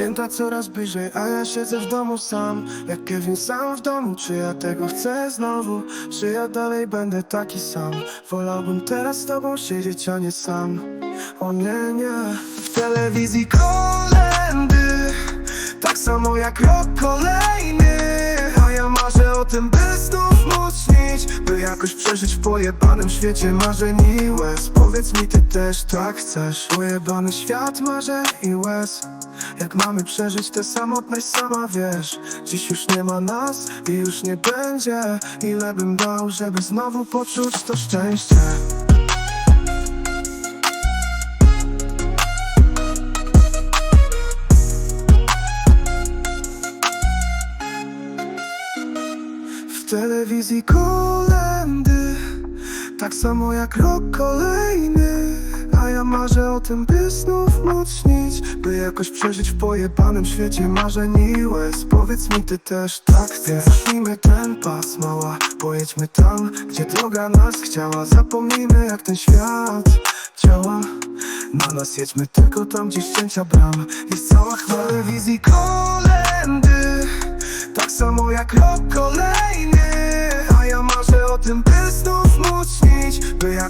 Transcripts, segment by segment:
Święta coraz bliżej, a ja siedzę w domu sam. Jak Kevin sam w domu, czy ja tego chcę znowu? Czy ja dalej będę taki sam? Wolałbym teraz z tobą siedzieć, a nie sam. O nie, nie. W telewizji kolendy Tak samo jak rok kolejny. A ja marzę o tym, by znów móc śnić By jakoś przeżyć w pojebanym świecie marzeń i łez. Powiedz mi, ty też tak chcesz? Pojebany świat marzeń i łez Jak mamy przeżyć tę samotność sama wiesz. Dziś już nie ma nas i już nie będzie. Ile bym dał, żeby znowu poczuć to szczęście? W telewizji kolendy Tak samo jak rok kolejny ja marzę o tym, by znów móc śnić By jakoś przeżyć w pojebanym świecie marzeń i łez. Powiedz mi, ty też tak chcesz. Zacznijmy ten pas, mała. Pojedźmy tam, gdzie droga nas chciała. Zapomnijmy jak ten świat działa. Na nas jedźmy tylko tam, gdzie ścięcia bram. Jest cała chwała telewizji kolendy. Tak samo jak rok kolejny. A ja marzę o tym, by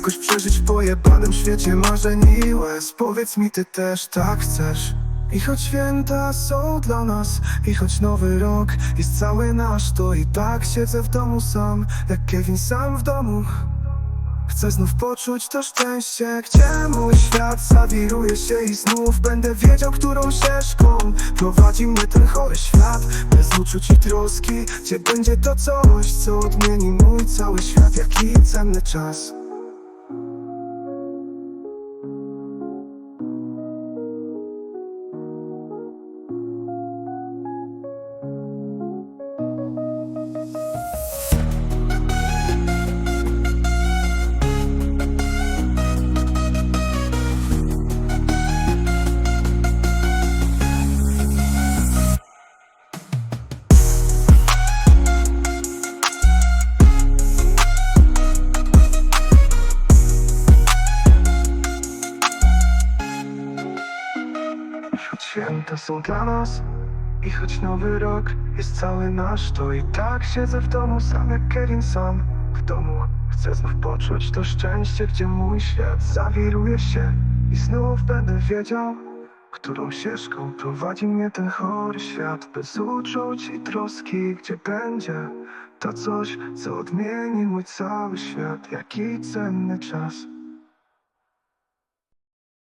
jakoś przeżyć w pojebanym świecie marzeń i łez. Powiedz mi, ty też tak chcesz. I choć święta są dla nas I choć nowy rok jest cały nasz To i tak siedzę w domu sam Jak Kevin sam w domu. Chcę znów poczuć to szczęście Gdzie mój świat zawiruje się i znów Będę wiedział, którą ścieżką Prowadzi mnie ten chory świat Bez uczuć i troski Gdzie będzie to coś, co odmieni mój cały świat Jaki cenny czas Choć święta są dla nas I choć nowy rok jest cały nasz To i tak siedzę w domu sam jak Kevin sam. W domu chcę znów poczuć to szczęście Gdzie mój świat zawiruje się. I znów będę wiedział Którą ścieżką prowadzi mnie ten chory świat. Bez uczuć i troski Gdzie będzie to coś, co odmieni mój cały świat. Jaki cenny czas